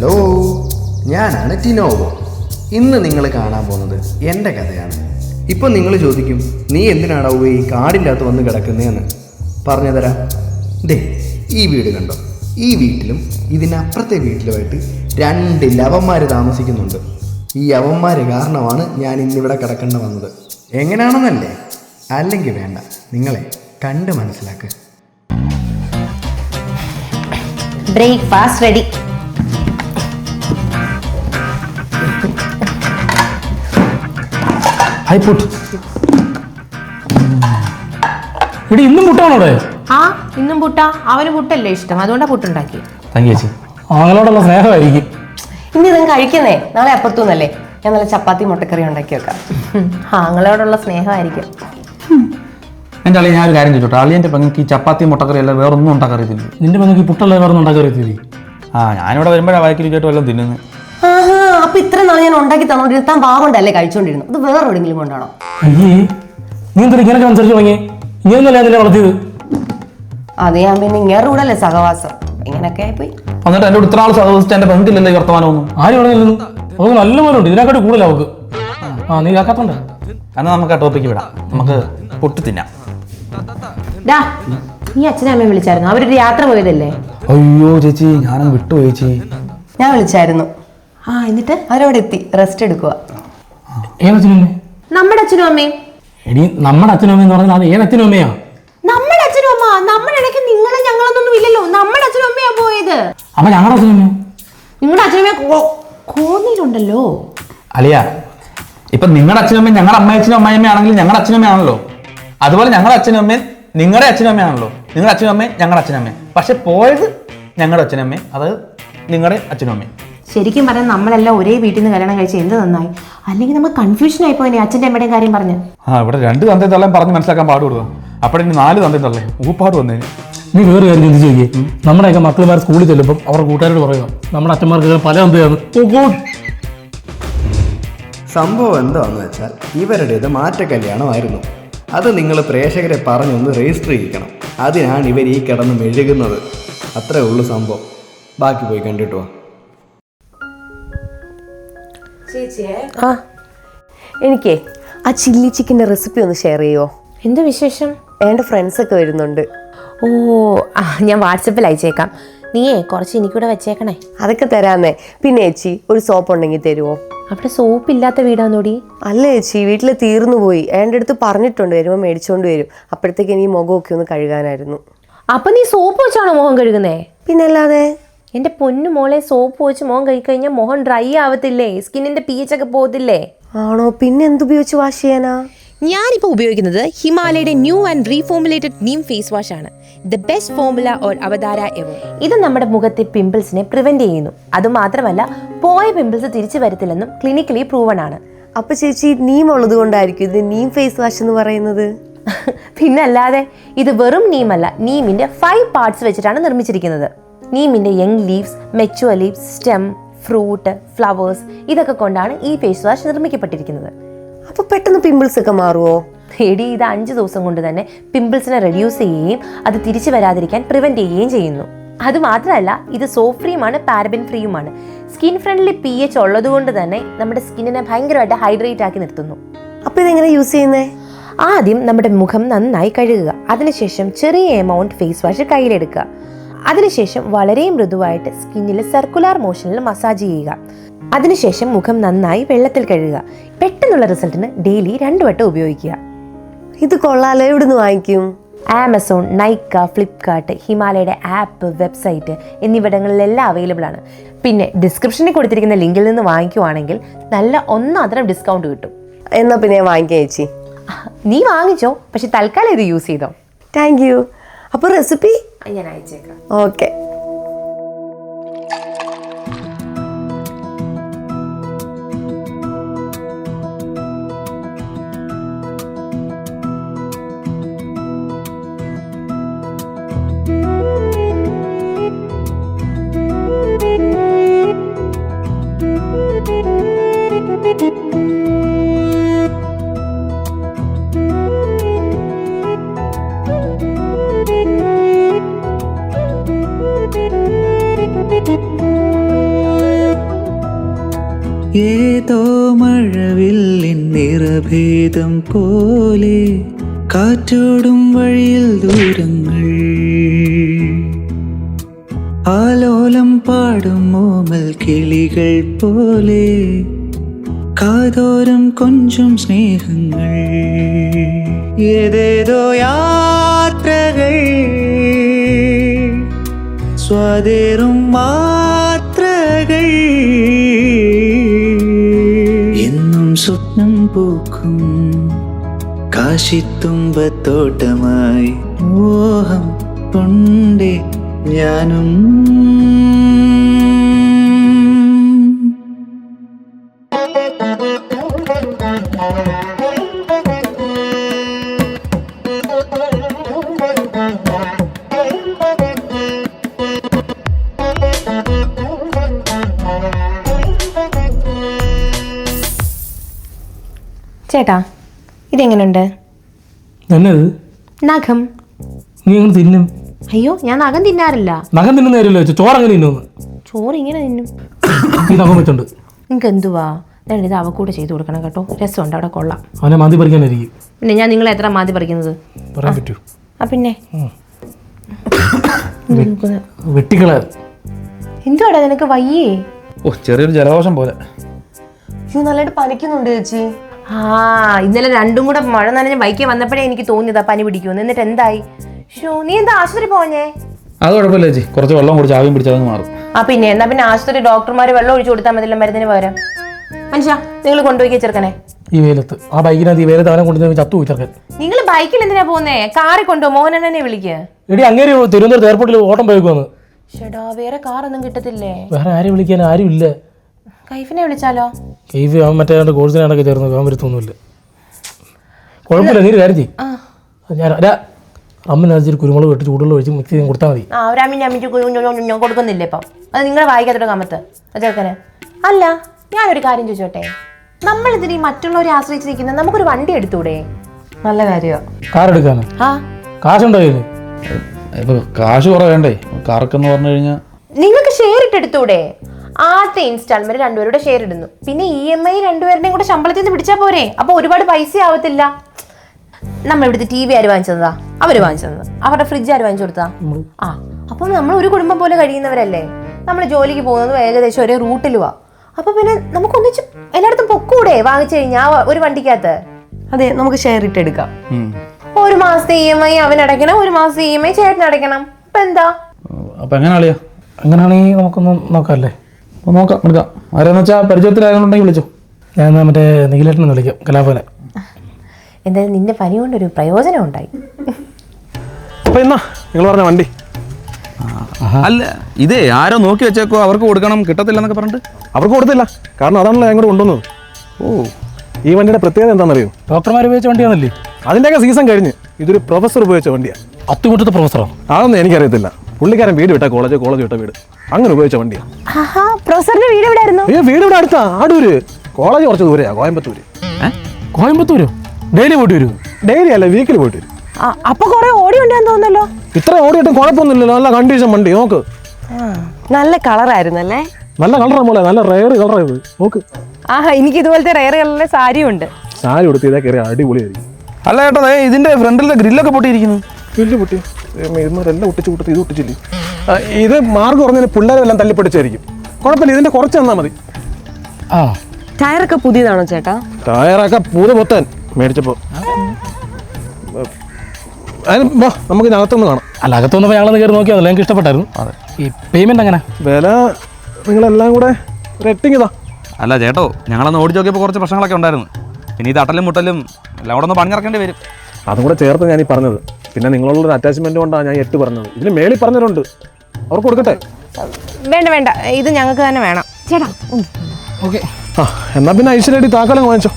Hello ഞാനാണ് ടിനോവോ. ഇന്ന് നിങ്ങൾ കാണാൻ പോകുന്നത് എന്റെ കഥയാണ്. ഇപ്പം നിങ്ങൾ ചോദിക്കും നീ എന്തിനാണ് ഈ കാടിന്റെ അകത്ത് വന്ന് കിടക്കുന്നതെന്ന് പറഞ്ഞു തരാം. ദേ ഈ വീട് കണ്ടോ? ഈ വീട്ടിലും ഇതിനപ്പുറത്തെ വീട്ടിലുമായിട്ട് രണ്ട് ലവന്മാർ താമസിക്കുന്നുണ്ട്. ഈ അവന്മാർ കാരണമാണ് ഞാൻ ഇന്നിവിടെ കിടക്കേണ്ട വന്നത്. എങ്ങനെയാണെന്നല്ലേ അല്ലെങ്കിൽ വേണ്ട നിങ്ങളെ കണ്ട് മനസ്സിലാക്കുക ബ്രേക്ക്ഫാസ്റ്റ് റെഡി ഹായ് പുട്ട് എടി ഇന്നും പുട്ടാണോടെ ആ ഇന്നും പുട്ട. അവന് പുട്ടല്ലേ ഇഷ്ടം. അതുകൊണ്ടാ പുട്ടുണ്ടാക്കി താങ്ക് ചേച്ചി. ആളോടുള്ള സ്നേഹമായിരിക്കും. ഇനി ഇതും കഴിക്കുന്നേ. നാളെ അപ്പുറത്തുനിന്നല്ലേ. ഞാൻ നല്ല ചപ്പാത്തി മുട്ടക്കറി ഉണ്ടാക്കി വെക്കാം. ആങ്ങളോടുള്ള സ്നേഹമായിരിക്കും. എന്റെ അളിയ ഞാനൊരു കാര്യം ചോദിച്ചോട്ടെ? അളിയന്റെ പെങ്ങൾക്ക് ഈ ചപ്പാത്തി മുട്ടക്കറി അല്ല വേറെ ഒന്നും ഉണ്ടാക്കറിയത്തില്ല? നിന്റെ പെങ്ങൾക്ക് ഈ പുട്ടല്ല വേറെ ഉണ്ടാക്കി അറിയത്തില്ലേ ആ ഞാനിവിടെ വരുമ്പോഴാണ് വയക്കിൽ കേട്ട് വല്ലതും തിന്നുന്നത് ആഹാ അപ്പൊ ഇത്ര നാൾ ഞാൻ ഉണ്ടാക്കി തന്നോണ്ടിരുന്ന താൻ പാവണ്ടല്ലേ കഴിച്ചോണ്ടിരുന്നു? ഇത് വേറെ എവിടെയെങ്കിലും കൊണ്ടാണോ? അയ്യേ നീ ഇങ്ങനെയൊക്കെ സംസാരിച്ചു തുടങ്ങി ഇങ്ങനെയൊന്നല്ല അതിനെ വളർത്തിയത്? അത് ഞാൻ പിന്നെ ഇങ്ങേറെ കൂടെ അല്ലേ സഹവാസം. ഇങ്ങനൊക്കെ ആയിപ്പോയി. എന്നിട്ട് എന്റെ ഇത്ര ആൾ സഹോദിച്ചിട്ട് എന്റെ പെങ്കില്ലല്ലോ ഈ വർത്തമാനമൊന്നും. ആരും പറഞ്ഞില്ലെന്നു അവൾക്ക് നല്ല പോലുണ്ട് ഇതിനെക്കാട്ടി കൂടുതൽ അവക്ക്. ആ നീ കാക്കാത്തോണ്ടാ കാരണം നമുക്ക് ആ ടോപ്പിക്ക് വിടാം. നമുക്ക് പൊട്ടി തിന്നാം. ഡാ നീ അച്ഛനെ അമ്മയും വിളിച്ചായിരുന്നു. അവരൊരു യാത്ര പോയതല്ലേ? അയ്യോ ചേച്ചി ഞാനും വിട്ടുപോയി ചേച്ചി. ഞാൻ വിളിച്ചായിരുന്നു. ആ എന്നിട്ട് അവരവിടെ എത്തി റെസ്റ്റ് എടുക്കുക. ഏതച്ഛനും നമ്മുടെ അച്ഛനും അമ്മയും എടി നമ്മുടെ അച്ഛനും അമ്മയെന്ന് പറഞ്ഞാൽ അത് ഏതച്ഛനും അമ്മയാ നമ്മുടെ അച്ഛനും അമ്മ നമ്മുടെ ഇടയ്ക്ക് നിങ്ങളും ഞങ്ങളൊന്നും ഇല്ലല്ലോ. നമ്മുടെ അച്ഛനും അമ്മയാ പോയത്. അപ്പൊ ഞങ്ങളുടെ അച്ഛനും അമ്മയും നിങ്ങളുടെ അച്ഛനും അമ്മ കോന്നിയിലുണ്ടല്ലോ അലിയ ഇപ്പൊ നിങ്ങളുടെ അച്ഛനും അമ്മയും ഞങ്ങളുടെ അമ്മയച്ഛനും അമ്മയമ്മ ആണെങ്കിൽ ഞങ്ങളുടെ അച്ഛനും അമ്മയാണല്ലോ അതുപോലെ ഞങ്ങളുടെ അച്ഛനും അമ്മയും നിങ്ങളുടെ അച്ഛനും അമ്മയാണല്ലോ നിങ്ങളുടെ അച്ഛനും അമ്മയും ഞങ്ങളുടെ അച്ഛനും അമ്മയും പക്ഷെ പോയത് ഞങ്ങളുടെ അച്ഛനും അമ്മയും അത് നിങ്ങളുടെ അച്ഛനും അമ്മയും ശരിക്കും പറഞ്ഞാൽ നമ്മളെല്ലാം ഒരേ വീട്ടിൽ നിന്ന് കല്യാണം കഴിച്ച് എന്ത് നന്നായി? അല്ലെങ്കിൽ നമ്മൾ കൺഫ്യൂഷൻ ആയി പോയി അച്ഛന്റെ അമ്മയുടെയും കാര്യം പറഞ്ഞു. ആ ഇവിടെ രണ്ട് തന്തേ തള്ളയും പറഞ്ഞ് മനസ്സിലാക്കാൻ പാടുള്ളൂ. അപ്പോൾ ഇനി നാല് തന്തേ തള്ളേ ഊപ്പാട് വന്നേ നീ വേറെ കാര്യം ചിന്തിച്ച് നോക്കിയേ. നമ്മുടെയൊക്കെ മക്കളുമാർ സ്കൂളിൽ ചെല്ലുമ്പോൾ അവർ കൂട്ടുകാരോട് പറയുക നമ്മുടെ അച്ഛന്മാർക്ക് പല തന്തയാണ്. സംഭവം എന്താണെന്ന് വെച്ചാൽ ഇവരുടേത് മാറ്റ കല്യാണമായിരുന്നു അത് നിങ്ങൾ പ്രേക്ഷകരെ പറഞ്ഞൊന്ന് രജിസ്റ്റർ ചെയ്യിക്കണം. അതിനാണ് ഇവർ ഈ കിടന്ന് മെഴുകുന്നത്. അത്രേ ഉള്ളൂ സംഭവം. ബാക്കി പോയി കണ്ടിട്ട് വാ. ആ എനിക്കേ ആ ചില്ലി ചിക്കന്റെ റെസിപ്പി ഒന്ന് ഷെയർ ചെയ്യുമോ എന്ത് വിശേഷം? എന്റെ ഫ്രണ്ട്സൊക്കെ വരുന്നുണ്ട്. ഓ ആ ഞാൻ വാട്സപ്പിൽ അയച്ചേക്കാം. നീയേ കുറച്ച് എനിക്കൂടെ വെച്ചേക്കണേ. അതൊക്കെ തരാമേ പിന്നെ ചേച്ചി ഒരു സോപ്പ് ഉണ്ടെങ്കിൽ തരുമോ അവിടെ സോപ്പ് ഇല്ലാത്ത വീടാന്നോടി? അല്ല ചേച്ചി വീട്ടിൽ തീർന്നു പോയി. എന്റെ അടുത്ത് പറഞ്ഞിട്ടുണ്ട് വരുമ്പോൾ മേടിച്ചോണ്ട് വരും. അപ്പോഴത്തേക്ക് ഇനി മുഖമൊക്കെ ഒന്ന് കഴുകാനായിരുന്നു. അപ്പൊ നീ സോപ്പ് വെച്ചാണോ മുഖം കഴുകുന്നേ? പിന്നല്ലാതെ? എന്റെ പൊന്നു മോളെ സോപ്പ് വെച്ച് മോൻ കഴിക്കഴിഞ്ഞാൽ മോഹൻ ഡ്രൈ ആവത്തില്ലേ? സ്കിന്നിന്റെ പീച്ച് ഒക്കെ പോകത്തില്ലേ? ആണോ? പിന്നെ എന്തുപയോഗിച്ച് വാഷ് ചെയ്യാനാ? ഞാനിപ്പോൾ ഉപയോഗിക്കുന്നത് ഹിമാലയയുടെ new and reformulated neem face wash ആണ്. ദ ബെസ്റ്റ് ഫോമുല ഓർ അവതാര എവർ ഇത് നമ്മുടെ മുഖത്തെ പിമ്പിൾസിനെ പ്രിവെന്റ് ചെയ്യുന്നു. അതുമാത്രമല്ല പോയ പിമ്പിൾസ് തിരിച്ചു വരത്തില്ലെന്നും ക്ലിനിക്കലി പ്രൂവൺ ആണ്. അപ്പൊ ചേച്ചി നീം ഉള്ളത് കൊണ്ടായിരിക്കും ഇത് നീം ഫേസ് വാഷ് എന്ന് പറയുന്നത്? പിന്നല്ലാതെ ഇത് വെറും നീമല്ല നീമിന്റെ ഫൈവ് പാർട്സ് വെച്ചിട്ടാണ് നിർമ്മിച്ചിരിക്കുന്നത്. നീമിന്റെ young leaves mature leaves stem fruit flowers ഇതൊക്കെ കൊണ്ടാണ് ഈ ഫേസ് വാഷ് നിർമ്മിക്കപ്പെട്ടിരിക്കുന്നത്. അപ്പോൾ പെട്ടെന്ന് പിമ്പിൾസ് ഒക്കെ മാറുമോ എടി ഇത് അഞ്ച് ദിവസം കൊണ്ട് തന്നെ പിമ്പിൾസിനെ റെഡ്യൂസ് ചെയ്യുകയും അത് തിരിച്ചു വരാതിരിക്കാൻ പ്രിവെന്റ് ചെയ്യുകയും ചെയ്യുന്നു. അത് മാത്രമല്ല ഇത് സോപ്പ് ഫ്രീയുമാണ് പാരബിൻ ഫ്രീയുമാണ് സ്കിൻ ഫ്രണ്ട്ലി പി എച്ച് ഉള്ളതുകൊണ്ട് തന്നെ നമ്മുടെ സ്കിന്നിനെ ഭയങ്കരമായിട്ട് ഹൈഡ്രേറ്റ് ആക്കി നിർത്തുന്നു. അപ്പൊ ഇതെങ്ങനെ യൂസ് ചെയ്യുന്നത് ആദ്യം നമ്മുടെ മുഖം നന്നായി കഴുകുക. അതിനുശേഷം ചെറിയ എമൗണ്ട് ഫേസ് വാഷ് കയ്യിലെടുക്കുക. അതിനുശേഷം വളരെ മൃദുവായിട്ട് സ്കിന്നിൽ സർക്കുലാർ മോഷനിൽ മസാജ് ചെയ്യുക. അതിനുശേഷം മുഖം നന്നായി വെള്ളത്തിൽ കഴുകുക. പെട്ടെന്നുള്ള റിസൾട്ടിന് ഡെയിലി രണ്ടു വട്ടം ഉപയോഗിക്കുക. ഇത് കൊള്ളാലോ എവിടുന്ന് വാങ്ങിക്കും? ആമസോൺ നൈക്ക ഫ്ലിപ്കാർട്ട് ഹിമാലയയുടെ ആപ്പ് വെബ്സൈറ്റ് എന്നിവിടങ്ങളിലെല്ലാം അവൈലബിൾ ആണ്. പിന്നെ ഡിസ്ക്രിപ്ഷനിൽ കൊടുത്തിരിക്കുന്ന ലിങ്കിൽ നിന്ന് വാങ്ങിക്കുവാണെങ്കിൽ നല്ല ഒന്നാതരം ഡിസ്കൗണ്ട് കിട്ടും. എന്നാ പിന്നെ വാങ്ങിക്കാം ചേച്ചി. നീ വാങ്ങിച്ചോ പക്ഷെ തൽക്കാലം ഇത് യൂസ് ചെയ്തോ. താങ്ക് യു അപ്പൊ റെസിപ്പി ഞാൻ അയച്ചേക്കാം. ഓക്കെ കാതോരം കൊഞ്ചും സ്നേഹങ്ങൾ. ഏതേതോ യാത്രകൾ. സ്വാതേറും മാത്രകൾ. എന്നും സ്വപ്നം പൂക്കും. കാശിത്തുമ്പത്തോട്ടമായി മോഹം കൊണ്ടേ ഞാനും ചേട്ടാ ഇതെങ്ങനെയുണ്ട് നഖം. നീ എങ്ങനെ തിന്നും. അയ്യോ ഞാൻ നഖം തിന്നാറില്ല. നഖം തിന്നുന്ന കാര്യമല്ലോ ചോറ് അങ്ങനെ തിന്നു ചോറ് ഇങ്ങനെ തിന്നും. ഈ നഖം വെച്ചുണ്ട്. നിങ്ങൾക്ക് എന്തുവാ ഞാൻ ഇത് അവക്കൂടെ ചെയ്തു കൊടുക്കണം കേട്ടോ. രസമുണ്ട് അവിടെ കൊള്ളാം. അവനെ മതി പറിക്കാനായിരിക്കും പിന്നെ ഞാൻ നിങ്ങളെ എത്ര മാതി പറിക്കുന്നത് പറയാൻ പറ്റൂ. ആ പിന്നെ. വെട്ടിക്കള. എന്തുവാടാ നിനക്ക് വയ്യേ? ഓ ചെറിയൊരു ജലദോഷം പോലെ. ഇത് നല്ലതായിട്ട് പനിക്കുന്നുണ്ട് ചേച്ചി. ആ ഇന്നലെ രണ്ടും കൂടെ മഴ നനഞ്ഞ് ബൈക്കിൽ വന്നപ്പോഴേ എനിക്ക് തോന്നിയതാ പനി പിടിക്കുമെന്ന്. എന്നിട്ട് എന്തായി? ഷോ നീ എന്താ ആശുപത്രി പോഞ്ഞേ അത് കുഴപ്പമില്ല ചേച്ചി. കുറച്ച് വെള്ളം കുടിച്ച് ആവിയും പിടിച്ചാൽ മാറും. ആ പിന്നെ എന്നാ പിന്നെ ആശുപത്രി ഡോക്ടർമാർ വെള്ളം ഒഴിച്ചു കൊടുത്താൽ മതിയല്ലോ മരുന്നിന് പകരം. മനുഷ്യ നിങ്ങൾ കൊണ്ടുപോയി ചെറുക്കനെ. ഈ വെയിലത്ത്. ആ ബൈക്കിനകത്ത് ഈ വെയിലത്ത് അവനെ കൊണ്ടുവന്ന് ചത്തു പോയി ചെറുക്കൻ. നിങ്ങൾ ബൈക്കിൽ എന്തിനാ പോകുന്നേ കാറിൽ കൊണ്ടോ മോഹനനെ വിളിക്കുക എടി ഒരു തിരുവനന്തപുരത്ത് എയർപോർട്ടിൽ ഓട്ടം പോയിക്കുവന്ന്. ഷെടാ വേറെ കാറൊന്നും കിട്ടത്തില്ലേ? വേറെ ആരും വിളിക്കാൻ ആരും ഇല്ല. കൈഫിനെ വിളിച്ചാലോ? കൈഫ് അവൻ മറ്റേ അവന്റെ കോഴ്സിനാണൊക്കെ ചേർന്നത്. അവൻ വരുത്തൊന്നുമില്ല കുഴപ്പമില്ല നീ ഒരു കാര്യം ചെയ്യും. ഞാൻ അല്ല അമ്മനകത്ത് കുരുമുളക് വെട്ടി ചൂടുള്ള ഒഴിച്ച് മിക്സ് ചെയ്ത് കൊടുത്താൽ മതി. ആ ഒരു അമ്മിന്റെ അമ്മിക്ക് ഞാൻ കൊടുക്കുന്നില്ല ഇപ്പം. അത് നിങ്ങളെ വായിക്കാത്തോടെ കമത്ത്. ചേർക്കനെ അല്ല ഞാനൊരു കാര്യം ചോദിച്ചോട്ടെ? നമ്മൾ ഇതിന് മറ്റുള്ളവരെ ആശ്രയിച്ച് നിൽക്കുന്നത് നമുക്കൊരു വണ്ടി എടുത്തൂടെ? നല്ല കാര്യമാണ് കാർ എടുക്കാനോ? ആ. കാശുണ്ടോ കയ്യിൽ ഇപ്പൊ കാശ് കുറവേണ്ടേ കാർക്കെന്ന് പറഞ്ഞു കഴിഞ്ഞാൽ നിങ്ങൾക്ക് ഷെയർ ഇട്ട് എടുത്തൂടെ? ആദ്യത്തെ ഇൻസ്റ്റാൾമെന്റ് രണ്ടുപേരുടെ ഷെയർ ഇടുന്നു. പിന്നെ ഇ എം ഐ രണ്ടുപേരുടെയും കൂടെ ശമ്പളത്തിൽ നിന്ന് പിടിച്ചാൽ പോരെ. അപ്പൊ ഒരുപാട് പൈസ ആവത്തില്ല. നമ്മൾ ഇവിടുത്തെ ടി വി ആര് വാങ്ങിച്ചതാ? അവർ വാങ്ങിച്ചത്. അവരുടെ ഫ്രിഡ്ജ് ആര് വാങ്ങിച്ചു കൊടുത്താ ആ അപ്പം നമ്മൾ ഒരു കുടുംബം പോലെ കഴിയുന്നവരല്ലേ? നമ്മൾ ജോലിക്ക് പോകുന്നത് ഏകദേശം ഒരേ റൂട്ടിലുവാ അപ്പൊ പിന്നെ നമുക്ക് ഒന്നിച്ച് എല്ലായിടത്തും പൊക്കൂടെ വാങ്ങിച്ചു കഴിഞ്ഞാൽ ഒരു വണ്ടിക്കകത്ത്. അതെ നമുക്ക് ഷെയർ ഇട്ട് എടുക്കാം. ഒരു മാസത്തെ ഇ എം ഐ അവൻ അടയ്ക്കണം ഒരു മാസത്തെ ഇ എം ഐ ചേട്ടൻ അടയ്ക്കണം. അപ്പൊ എന്താ? അപ്പൊ എങ്ങനെയാണെങ്കിൽ അങ്ങനെയാണെങ്കിൽ നമുക്കൊന്ന് നോക്കാമല്ലേ അപ്പൊ നോക്കാം എടുക്കാം. ആരാന്ന് വെച്ചാൽ പരിചയത്തിലായതുകൊണ്ടെങ്കിൽ വിളിച്ചു. ഞാൻ എന്നാൽ മറ്റേ നീലേട്ടനെന്ന് വിളിക്കാം കലാഭവനെ. എന്തായാലും നിന്റെ പനി കൊണ്ടൊരു പ്രയോജനം ഉണ്ടായി. അപ്പൊ എന്നാ നിങ്ങൾ പറഞ്ഞ വണ്ടി. അല്ല ഇതേ ആരോ നോക്കി വെച്ചേക്കോ അവർക്ക് കൊടുക്കണം കിട്ടത്തില്ല എന്നൊക്കെ പറഞ്ഞിട്ട്. അവർക്ക് കൊടുത്തില്ല. കാരണം അതാണല്ലോ ഞാൻ ഇങ്ങോട്ട് കൊണ്ടുവന്നത്. ഓ ഈ വണ്ടിയുടെ പ്രത്യേകത എന്താണെന്നറിയോ? ഡോക്ടർമാർ ഉപയോഗിച്ച വണ്ടിയാണല്ലേ? അതിന്റെയൊക്കെ സീസൺ കഴിഞ്ഞ് ഇതൊരു പ്രൊഫസർ ഉപയോഗിച്ച വണ്ടിയാണ് അത്തുമുട്ടത്തെ പ്രൊഫസറോ അതൊന്നും എനിക്കറിയത്തില്ല. പുള്ളിക്കാരൻ വീട് വിട്ട കോളേജ് കോളേജ് വിട്ട വീട്. അങ്ങനെ ഉപയോഗിച്ച വണ്ടിയാണ് പ്രൊഫസറിന്റെ വീട് അയ്യോ വീട് ഇവിടെ അടുത്താ ആടൂര്. കോളേജ് കുറച്ച് ദൂരെയാ കോയമ്പത്തൂര്. കോയമ്പത്തൂരോ? ഡെയിലി പോയിട്ട് വരും. ഡെയിലി അല്ല വീക്കിൽ പോയിട്ട് വരും. അപ്പൊ കൊറേ ഓടി ഉണ്ടെന്ന് തോന്നുന്നല്ലോ. ഇത്ര ഓടിയിട്ടും കുഴപ്പമൊന്നുമില്ലല്ലോ നല്ല കണ്ടീഷൻ വണ്ടി നോക്ക്. നല്ല കളറായിരുന്നു അല്ലേ നല്ല കളറാ മോളെ നല്ല റയർ കളറാ ഇത് നോക്ക്. ആഹാ എനിക്ക് ഇതുപോലത്തെ റയർ കളറിലെ സാരി ഉണ്ട്. സാരി കൊടുത്ത് ഇതേ കയറി അടിപൊളിയായിരിക്കും. അല്ല ചേട്ടാ ഇതിന്റെ ഫ്രണ്ടിലെ ഗ്രില്ലൊക്കെ പൊട്ടിയിരിക്കുന്നു. ഗ്രില്ല് പൊട്ടി. ഇവന്മാരെല്ലാം ഒട്ടിച്ച് കൂട്ടത്തി ഇത് ഒട്ടിച്ചില്ലേ? ഇത് മാർഗം പറഞ്ഞതിന് പിള്ളേരെല്ലാം തല്ലിപ്പൊട്ടിച്ചായിരിക്കും കുഴപ്പമില്ല ഇതിന്റെ കുറച്ച് തന്നാൽ മതി. ആ. ടയറൊക്കെ പുതിയതാണോ ചേട്ടാ? ടയറൊക്കെ പുതു പൊത്താൻ മേടിച്ചപ്പോ. അതിന് വാ നമുക്ക് ഇതിനകത്തൊന്ന് കാണാം. അല്ല അകത്തൊന്ന് ഞങ്ങളൊന്ന് കയറി നോക്കിയാൽ എനിക്ക് ഇഷ്ടപ്പെട്ടായിരുന്നു. അതെ. ഈ പേയ്മെന്റ് എങ്ങനെ? വില നിങ്ങളെല്ലാം കൂടെ റെറ്റിങ് ഇതാ. അല്ല ചേട്ടോ ഞങ്ങളന്ന് ഓടിച്ച് നോക്കിയപ്പോൾ കുറച്ച് പ്രശ്നങ്ങളൊക്കെ ഉണ്ടായിരുന്നു. ഇനി ഇത് തട്ടലും മുട്ടലും എല്ലാം കൂടെ ഒന്ന് പണിഞ്ഞിറക്കേണ്ടി വരും. അതും കൂടെ ചേർത്ത് ഞാൻ ഈ പറഞ്ഞത്. പിന്നെ നിങ്ങളുള്ളൊരു അറ്റാച്ച്മെന്റ് കൊണ്ടാണ് ഞാൻ എട്ട് പറഞ്ഞത്. ഇതിന് മേളിൽ പറഞ്ഞവരുണ്ട്. അവർക്ക് കൊടുക്കട്ടെ? വേണ്ട വേണ്ട. ഇത് ഞങ്ങൾക്ക് തന്നെ വേണം. ചേട്ടാ ഓക്കെ. ആ എന്നാ പിന്നെ ഐശ്വര്യടി താക്കോലം വാങ്ങിച്ചോ.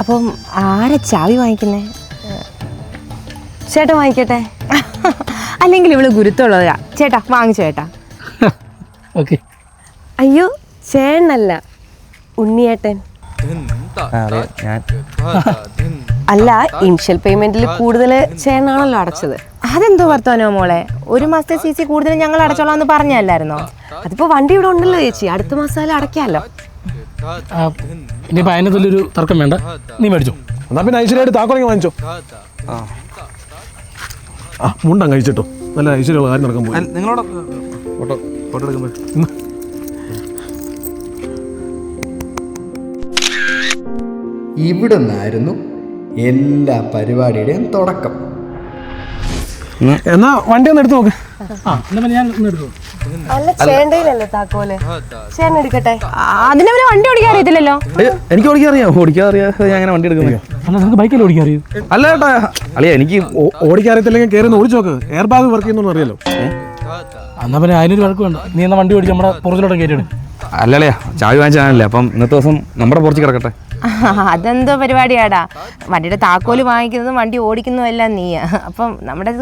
അപ്പം ആരെ ചാവി വാങ്ങിക്കുന്നേ? ചേട്ടാ വാങ്ങിക്കട്ടെ? അല്ലെങ്കിൽ ഇവൾ ഗുരുത്തുള്ളതാ ചേട്ടാ വാങ്ങിച്ചു ചേട്ടാ. ഓക്കെ. അയ്യോ ചേട്ടനല്ല. ഉണ്ണിയേട്ടൻ. ഞാൻ അല്ല ഇനിഷ്യൽ പേയ്മെന്റിൽ കൂടുതൽ ചേട്ടനാണല്ലോ അടച്ചത്. അതെന്തോ വർത്തമാനോ മോളെ? ഒരു മാസത്തെ സി സി കൂടുതൽ ഞങ്ങൾ അടച്ചോളാം എന്ന് പറഞ്ഞല്ലായിരുന്നോ അതിപ്പോ വണ്ടി ഇവിടെ ഉണ്ടല്ലോ ചേച്ചി. അടുത്ത മാസം അടയ്ക്കാമല്ലോ ഇനിയിപ്പോൾ ഒരു തർക്കം വേണ്ട. നീ മേടിച്ചോ. എന്നാ പിന്നെ ഐശ്വര്യമായിട്ട് താക്കോലങ്ങ് വാങ്ങിച്ചോ. ആ. ആ മുണ്ടം കഴിച്ചിട്ടോ. നല്ല ഐശ്വര്യമുള്ള കാര്യം നടക്കാൻ പോയി. നിങ്ങളോട് ഫോട്ടോ ഫോട്ടോ എടുക്കുമ്പോൾ ഇവിടെ നിന്നായിരുന്നു എല്ലാ പരിപാടിയുടെയും തുടക്കം. എന്നാ വണ്ടി ഒന്ന് എടുത്ത് നോക്ക്. ആ എന്നാ ഞാൻ ഒന്ന് എടുത്തു അല്ല ചേണ്ടയിലല്ലേ താക്കോൽ? എടുക്കട്ടെ? അതിനവന് വണ്ടി ഓടിക്കാൻ അറിയത്തില്ലല്ലോ. എനിക്ക് ഓടിക്കാൻ അറിയാം. ഓടിക്കാൻ അറിയാതെ ഞാൻ അങ്ങനെ വണ്ടി എടുക്കുന്നത്. ബൈക്കല്ലേ ഓടിക്കാൻ അറിയൂ? അല്ല ചേട്ടാ അളിയ എനിക്ക് ഓടിക്കാൻ അറിയത്തില്ലെങ്കിൽ കയറി ഓടിച്ചു നോക്ക്. എയർ ബാഗ് വർക്ക് ചെയ്യുന്നു അറിയാലോ എന്നാ പിന്നെ അതിനൊരു വഴക്ക് വേണ്ട. നീ എന്നാ വണ്ടി ഓടിച്ച് നമ്മുടെ പുറത്തിലോട്ട് കയറ്റിയിടും. അല്ല ചായ ചാവി വാങ്ങിച്ചാണല്ലേ അപ്പം ഇന്നത്തെ ദിവസം നമ്മുടെ പുറത്ത് കിടക്കട്ടെ. അതെന്തോ പരിപാടിയാടാ. വണ്ടിയുടെ താക്കോൽ വാങ്ങിക്കുന്നതും വണ്ടി ഓടിക്കുന്നതും എല്ലാം നീയാ അപ്പം നമ്മുടെ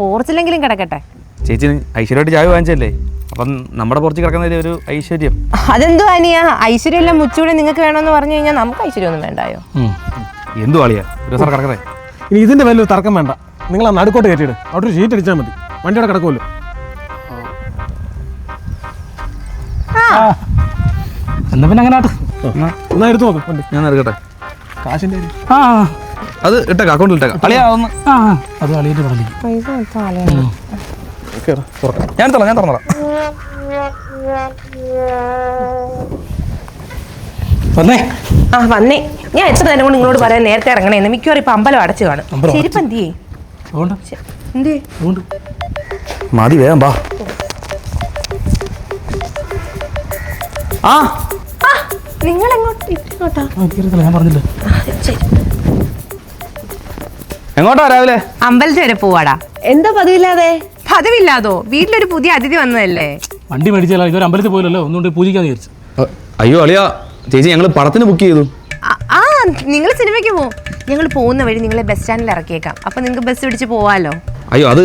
പോർച്ചിലെങ്കിലും കിടക്കട്ടെ. ചേച്ചി ഐശ്വര്യമായിട്ട് ചായ വാങ്ങിച്ചല്ലേ അപ്പം നമ്മുടെ പുറത്ത് കിടക്കുന്നതിൽ ഒരു ഐശ്വര്യം. അതെന്തോ അനിയ ഐശ്വര്യം എല്ലാം മുച്ചൂടെ നിങ്ങൾക്ക് വേണമെന്ന് പറഞ്ഞു കഴിഞ്ഞാൽ നമുക്ക് ഐശ്വര്യമൊന്നും വേണ്ടായോ? എന്തു അളിയ ഒരു ദിവസം കിടക്കട്ടെ. ഇനി ഇതിന്റെ വലിയൊരു തർക്കം വേണ്ട. നിങ്ങൾ ആ നടുക്കോട്ട് കയറ്റിയിട്. അവിടെ ഒരു ഷീറ്റ് അടിച്ചാൽ മതി. വണ്ടിയുടെ കിടക്കുമല്ലോ. എന്നാ പിന്നെ അങ്ങനെ ആട്ടെ. എന്നാ എടുത്ത് നോക്ക്. ഞാൻ എടുക്കട്ടെ കാശിന്റെ ആ. അത് ഇട്ടേക്കാം അക്കൗണ്ടിൽ ഇട്ടേക്കാം. അളിയാ ഒന്ന്. ആ അത് അളിയിട്ട് പറഞ്ഞു പൈസ. ഞാൻ തരാം ഞാൻ തുറന്നോളാം വന്നേ. ആ വന്നേ. ഞാൻ എത്ര നേരം കൊണ്ട് നിങ്ങളോട് പറയാൻ നേരത്തെ ഇറങ്ങണേന്ന് മിക്കവാറും ഇപ്പൊ അമ്പലം അടച്ചു കാണും. ശരിപ്പം എന്തിയേ മതി വേഗം വാ. ആ. നിങ്ങൾ എങ്ങോട്ട് ഞാൻ പറഞ്ഞില്ല? എങ്ങോട്ടാ രാവിലെ? അമ്പലത്തിൽ വരെ പോവാടാ. എന്താ പതിവില്ലാതെ? പതിവില്ലാതോ? വീട്ടിലൊരു പുതിയ അതിഥി വന്നതല്ലേ? വണ്ടി മേടിച്ചാലോ? ഇതൊരു അമ്പലത്തിൽ പോയില്ലല്ലോ ഒന്നുകൊണ്ട് പൂജിക്കാൻ വിചാരിച്ചു അയ്യോ അളിയാ ചേച്ചി ഞങ്ങൾ പടത്തിന് ബുക്ക് ചെയ്തു. ആ, ആ നിങ്ങൾ സിനിമയ്ക്ക് പോവും ഞങ്ങൾ പോകുന്ന വഴി നിങ്ങളെ ബസ് സ്റ്റാൻഡിൽ ഇറക്കിയേക്കാം. അപ്പൊ നിങ്ങൾക്ക് ബസ് പിടിച്ച് പോവാലോ. അയ്യോ അത്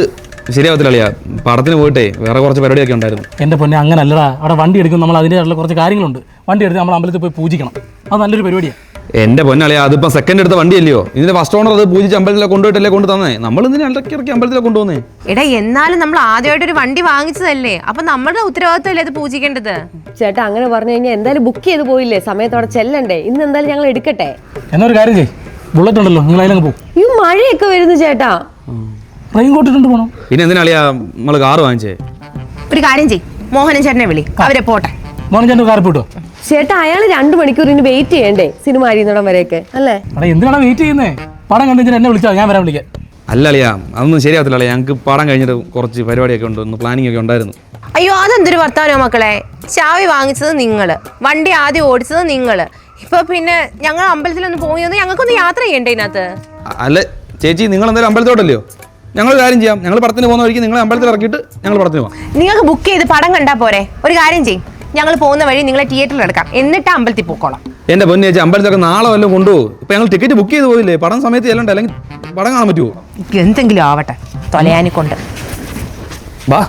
ശരിയാവത്തില്ല അളിയ പടത്തിന് പോയിട്ടേ വേറെ കുറച്ച് പരിപാടിയൊക്കെ ഉണ്ടായിരുന്നു. എന്റെ പൊന്നെ അങ്ങനെ അല്ലടാ അവിടെ വണ്ടി എടുക്കും നമ്മൾ അതിന്റെതായിട്ടുള്ള കുറച്ച് കാര്യങ്ങളുണ്ട്. വണ്ടി എടുത്ത് നമ്മൾ അമ്പലത്തിൽ പോയി പൂജിക്കണം. അത് നല്ലൊരു പരിപാടിയാണ് എന്റെ പൊന്നളിയ അതിപ്പോ സെക്കൻഡ് എടുത്ത വണ്ടിയല്ലയോ? ഇതിന്റെ ഫസ്റ്റ് ഓണർ അത് പൂജിച്ച് അമ്പലത്തിലെ കൊണ്ടുപോയിട്ടല്ലേ കൊണ്ട് തന്നെ നമ്മൾ ഇതിനെ ഇടയ്ക്ക് ഇറക്കി അമ്പലത്തിലെ കൊണ്ടുപോന്നേ എടാ എന്നാലും നമ്മൾ ആദ്യമായിട്ട് ഒരു വണ്ടി വാങ്ങിച്ചതല്ലേ? അപ്പൊ നമ്മുടെ ഉത്തരവാദിത്തമല്ലേ അത് പൂജിക്കേണ്ടത്? ചേട്ടാ അങ്ങനെ പറഞ്ഞു കഴിഞ്ഞാൽ എന്തായാലും ബുക്ക് ചെയ്ത് പോയില്ലേ? സമയത്തോടെ ചെല്ലണ്ടേ? ഇന്ന് എന്തായാലും ഞങ്ങൾ എടുക്കട്ടെ. എന്നൊരു കാര്യം ചെയ്യ്. ബുള്ളറ്റ് ഉണ്ടല്ലോ നിങ്ങൾ അതിലങ്ങ് പോകും ഈ മഴയൊക്കെ വരുന്നു ചേട്ടാ. റെയിൻ കോട്ട് ഇട്ടുണ്ട് പോകണം പിന്നെ എന്തിനാ അളിയ നമ്മൾ കാറ് വാങ്ങിച്ചേ? ഒരു കാര്യം ചെയ് മോഹനൻ ചേട്ടനെ വിളി. അവരെ പോട്ടെ. മോനെ ചേട്ടൻ കാർ പോട്ടോ ചേട്ടാ അയാൾ രണ്ടു മണിക്കൂർ ഇനി വെയിറ്റ് ചെയ്യണ്ടേ? സിനിമ അരിയുന്നിടം വരെയൊക്കെ അല്ലേ? അടാ എന്തിനാണ് വെയിറ്റ് ചെയ്യുന്നേ? പടം കണ്ടിട്ട് എന്നെ വിളിച്ചാൽ ഞാൻ വരാൻ വിളിക്കാം. അല്ല അളിയാ അതൊന്നും ശരിയാവത്തില്ല അളിയ. ഞങ്ങൾക്ക് പടം കഴിഞ്ഞിട്ട് കുറച്ച് പരിപാടിയൊക്കെ ഉണ്ട് ഒന്ന് പ്ലാനിങ് ഒക്കെ ഉണ്ടായിരുന്നു. അയ്യോ അതെന്തൊരു വർത്താനോ മക്കളെ. ചാവി വാങ്ങിച്ചത് നിങ്ങൾ വണ്ടി ആദ്യം ഓടിച്ചത് നിങ്ങൾ ഇപ്പൊ പിന്നെ ഞങ്ങൾ അമ്പലത്തിലൊന്ന് പോയി ഒന്ന് ഞങ്ങൾക്കൊന്ന് യാത്ര ചെയ്യണ്ടേ ഇതിനകത്ത്? അല്ല ചേച്ചി നിങ്ങൾ എന്തായാലും അമ്പലത്തോട്ടല്ലയോ? ഞങ്ങൾ കാര്യം ചെയ്യാം. ഞങ്ങൾ പടത്തിന് പോകുന്ന വഴിക്ക് നിങ്ങളെ അമ്പലത്തിൽ ഇറക്കിയിട്ട് ഞങ്ങൾ പടത്തിന് പോകാം നിങ്ങൾക്ക് ബുക്ക് ചെയ്ത് പടം കണ്ടാൽ പോരെ? ഒരു കാര്യം ചെയ്യും. ഞങ്ങൾ പോകുന്ന വഴി നിങ്ങളെ തിയേറ്ററിൽ എടുക്കാം. എന്നിട്ട് അമ്പലത്തിൽ പോക്കോളാം. എന്റെ പൊന്നു ചേച്ചി അമ്പലത്തിലൊക്കെ നാളെ വല്ലതും കൊണ്ടുപോകും ഇപ്പൊ ഞങ്ങൾ ടിക്കറ്റ് ബുക്ക് ചെയ്ത് പോയില്ലേ പടം സമയത്ത് ചെല്ലണ്ട? അല്ലെങ്കിൽ പടം കാണാൻ പറ്റുമോ എന്തെങ്കിലും ആവട്ടെ. തൊലയാനി കൊണ്ട്. വാ.